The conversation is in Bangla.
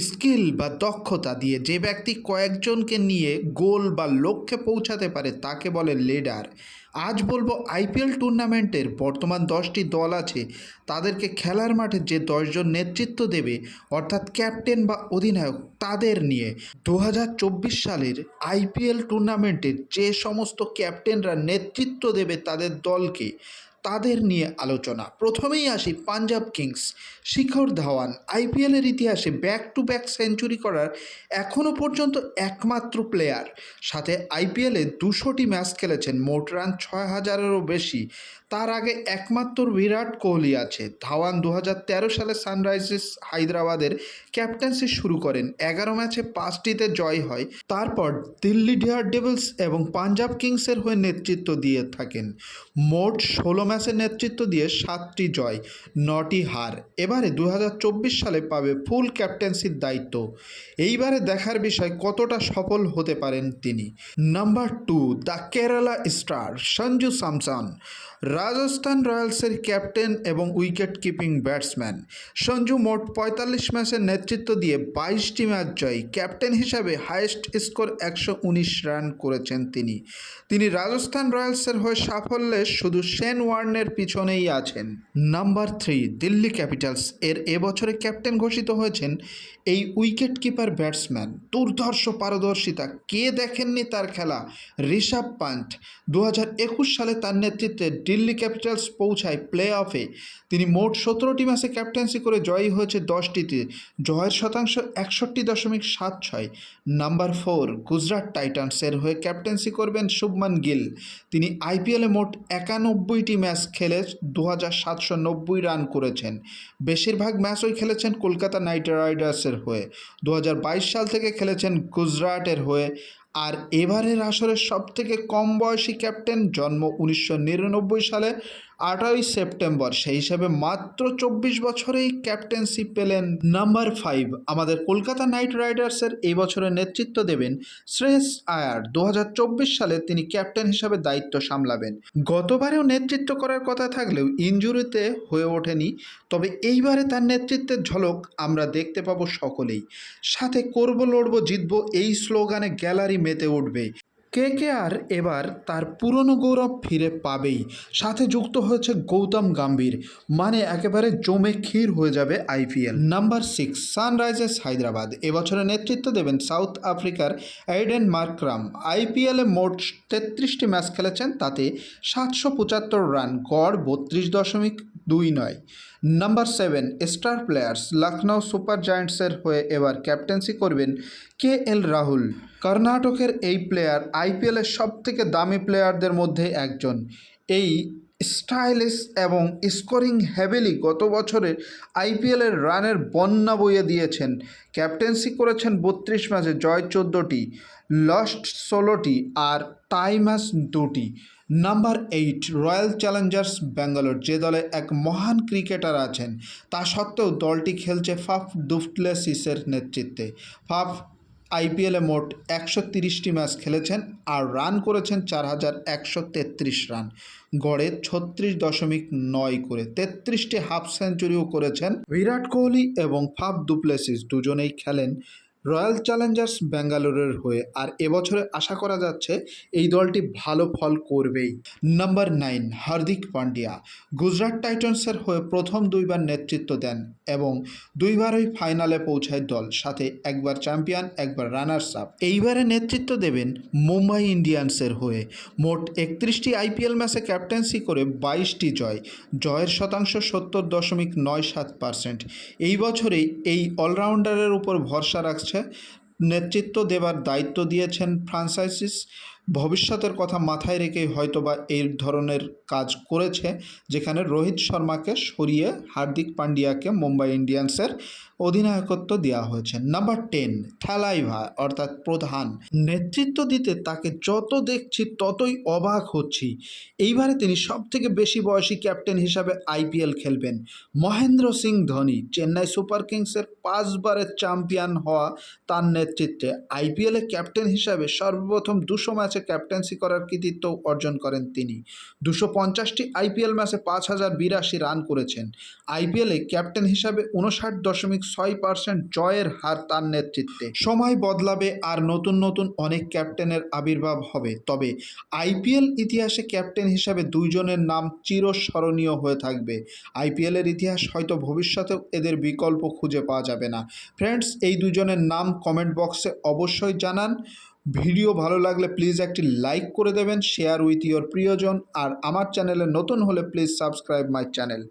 স্কিল বা দক্ষতা দিয়ে যে ব্যক্তি কয়েকজনকে নিয়ে গোল বা লক্ষ্যে পৌঁছাতে পারে, তাকে বলে লিডার। আজ বলব আইপিএল টুর্নামেন্টের বর্তমান দশটি দল আছে, তাদেরকে খেলার মাঠে যে দশজন নেতৃত্ব দেবে, অর্থাৎ ক্যাপ্টেন বা অধিনায়ক, তাদের নিয়ে। দু হাজার চব্বিশ সালের আইপিএল টুর্নামেন্টের যে সমস্ত ক্যাপ্টেনরা নেতৃত্ব দেবে তাদের দলকে তাদের নিয়ে আলোচনা। প্রথমেই আসি পাঞ্জাব কিংস। শিখর ধাওয়ান, আইপিএলের ইতিহাসে ব্যাক টু ব্যাক সেঞ্চুরি করার এখনও পর্যন্ত একমাত্র প্লেয়ার সাথে আইপিএলে দুশোটি ম্যাচ খেলেছেন, মোট রান ছয় হাজারেরও বেশি। তার আগে একমাত্র বিরাট কোহলি আছে। ধাওয়ান দু হাজার তেরো সালে সানরাইজার্স হায়দ্রাবাদের ক্যাপ্টেন্সি শুরু করেন। এগারো ম্যাচে পাঁচটিতে জয় হয়। তারপর দিল্লি ডেয়ার ডেভিলস এবং পাঞ্জাব কিংসের হয়ে নেতৃত্ব দিয়ে থাকেন। মোট ষোলো ম্যাচের নেতৃত্ব দিয়ে সাতটি জয়, নটি হার। এবারে দু হাজার চব্বিশ সালে পাবে ফুল ক্যাপ্টেন্সির দায়িত্ব। এইবারে দেখার বিষয় কতটা সফল হতে পারেন তিনি। Number two, the Kerala star, Sanju Samson. Rajasthan রয়্যালসের captain এবং উইকেট কিপিং ব্যাটসম্যান। সঞ্জু মোট পঁয়তাল্লিশ ম্যাচের নেতৃত্ব দিয়ে বাইশটি ম্যাচ জয়। ক্যাপ্টেন হিসাবে হায়েস্ট স্কোর একশো উনিশ রান করেছেন তিনি। তিনি রাজস্থান রয়্যালসের হয়ে সাফল্যে শুধু শেন ওয়ার্নের পিছনেই আছেন। Number three, Delhi Capitals. এর এবছরে ক্যাপ্টেন ঘোষিত হয়েছেন এই উইকেট কিপার ব্যাটসম্যান, দুর্ধর্ষ পারদর্শিতা, কে দেখেননি তার খেলা? ঋষভ পান্ট দু সালে তার নেতৃত্বে দিল্লি ক্যাপিটালস পৌঁছায় প্লে অফে তিনি মোট সতেরোটি ম্যাচে ক্যাপ্টেন্সি করে জয়ী হয়েছে দশটিতে। জয়ের শতাংশ একষট্টি দশমিক সাত ছয়। নাম্বার ফোর, গুজরাট টাইটান্সের হয়ে ক্যাপ্টেন্সি করবেন শুভমান গিল। তিনি আইপিএলে মোট একানব্বইটি ম্যাচ খেলে দু হাজার সাতশো নব্বই রান করেছেন। বেশিরভাগ ম্যাচই খেলেছেন কলকাতা নাইট রাইডার্সের হয়ে। দু সাল থেকে খেলেছেন গুজরাটের হয়ে। আর এবারের আসরের সবথেকে কম বয়সী ক্যাপ্টেন জন্ম উনিশশো নিরানব্বই সালে আঠারোই সেপ্টেম্বর, সেই হিসাবে মাত্র চব্বিশ বছরেই ক্যাপ্টেন্সি পেলেন নাম্বার ফাইভ। আমাদের কলকাতা নাইট রাইডার্সের এই বছরের নেতৃত্ব দেবেন শ্রেয়স আয়ার। দু হাজার চব্বিশ সালে তিনি ক্যাপ্টেন হিসাবে দায়িত্ব সামলাবেন। গতবারেও নেতৃত্ব করার কথা থাকলেও ইঞ্জুরিতে হয়ে ওঠেনি, তবে এইবারে তার নেতৃত্বের ঝলক আমরা দেখতে পাবো সকলেই। সাথে করব লড়ব জিতব এই স্লোগানে গ্যালারি মেতে উঠবে। কে কে আর এবার তার পুরনো গৌরব ফিরে পাবেই। সাথে যুক্ত হয়েছে গৌতম গাম্ভীর মানে একেবারে জমে ক্ষীর হয়ে যাবে IPL number six Sunrisers Hyderabad. এবছরে নেতৃত্ব দেবেন সাউথ আফ্রিকার এইডেন মার্ক্রাম। আইপিএলে মোট তেত্রিশটি ম্যাচ খেলেছেন, তাতে সাতশো পঁচাত্তর রান, গড় বত্রিশ দশমিক দুই নয়। Number seven star players Lucknow super জায়ান্টসের হয়ে এবার ক্যাপ্টেন্সি করবেন কে এল রাহুল কর্ণাটকের এই প্লেয়ার আইপিএলের সব থেকে দামি প্লেয়ারদের মধ্যে একজন। এই স্টাইলিশ এবং স্কোরিং হ্যাভেলি গত বছরে আইপিএলের রানের বন্যা বইয়ে দিয়েছেন। ক্যাপ্টেন্সি করেছেন বত্রিশ ম্যাচে জয় চোদ্দোটি লস্ট ষোলোটি আর টাই ম্যাচ দুটি। Number eight, Royal Challengers Bangalore, যে দলে এক মহান ক্রিকেটার আছেন, তা সত্ত্বেও দলটি খেলছে ফাফ দুফ্লেসিসের নেতৃত্বে। ফাফ আইপিএলে মোট একশো তিরিশটি ম্যাচ খেলেছেন আর রান করেছেন চার হাজার একশো তেত্রিশ রান। গড়ে ছত্রিশ দশমিক নয় করে তেত্রিশটি হাফ সেঞ্চুরিও করেছেন বিরাট কোহলি এবং ফাফ দুপ্লেসিস দুজনেই খেলেন রয়্যাল চ্যালেঞ্জার্স ব্যাঙ্গালোরের হয়ে আর এবছরে আশা করা যাচ্ছে এই দলটি ভালো ফল করবেই। Number nine, Hardik Pandya. Gujarat টাইটান্সের হয়ে প্রথম দুইবার নেতৃত্ব দেন এবং দুইবারই ফাইনালে পৌঁছায় দল, সাথে একবার চ্যাম্পিয়ন, একবার রানার্স আপ এইবারে নেতৃত্ব দেবেন মুম্বাই ইন্ডিয়ান্সের হয়ে। মোট একত্রিশটি আইপিএল ম্যাচে ক্যাপ্টেন্সি করে বাইশটি জয়, জয়ের শতাংশ সত্তর দশমিক নয় সাত পার্সেন্ট। এই বছরে এই অলরাউন্ডারের উপর ভরসা রাখছে নেতৃত্ব দেবার দায়িত্ব দিয়েছেন ফ্রান্সাইসিস ভবিষ্যতের কথা মাথায় রেখেই হয়তোবা এই ধরনের কাজ করেছে, যেখানে রোহিত শর্মাকে সরিয়ে হার্দিক পান্ডিয়াকে মুম্বাই ইন্ডিয়ান্সের অধিনায়কত্ব দেওয়া হয়েছে। নাম্বার টেন থ্যালাইভা অর্থাৎ প্রধান, নেতৃত্ব দিতে তাকে যত দেখছি ততই অবাক হচ্ছি। এইবারে তিনি সব থেকে বেশি বয়সী ক্যাপ্টেন হিসাবে আইপিএল খেলবেন। মহেন্দ্র সিং ধোনি, চেন্নাই সুপার কিংসের পাঁচবারের চ্যাম্পিয়ন হওয়া তার নেতৃত্বে আইপিএলে ক্যাপ্টেন হিসাবে সর্বপ্রথম দুশো ম্যাচ ম্যাচে ক্যাপ্টেন্সি করার কৃতিত্ব অর্জন করেন তিনি। দুশো পঞ্চাশটি আইপিএল ম্যাচে পাঁচ হাজার বিরাশি রান করেছেন। আইপিএলে ক্যাপ্টেন হিসাবে উনষাট দশমিক ছয় পার্সেন্ট জয়ের হার তার নেতৃত্বে। সময় বদলাবে আর নতুন নতুন অনেক ক্যাপ্টেনের আবির্ভাব হবে। তবে আইপিএল ইতিহাসে ক্যাপ্টেন হিসাবে দুইজনের নাম চিরস্মরণীয় হয়ে থাকবে। আইপিএলের ইতিহাস হয়তো ভবিষ্যতেও এদের বিকল্প খুঁজে পাওয়া যাবে না। ফ্রেন্ডস এই দুজনের নাম কমেন্ট বক্সে অবশ্যই জানান। ভিডিও ভালো লাগলে প্লিজ একটি লাইক করে দেবেন শেয়ার উইথ ইয়োর প্রিয়জন, আর আমার চ্যানেলে নতুন হলে প্লিজ সাবস্ক্রাইব মাই চ্যানেল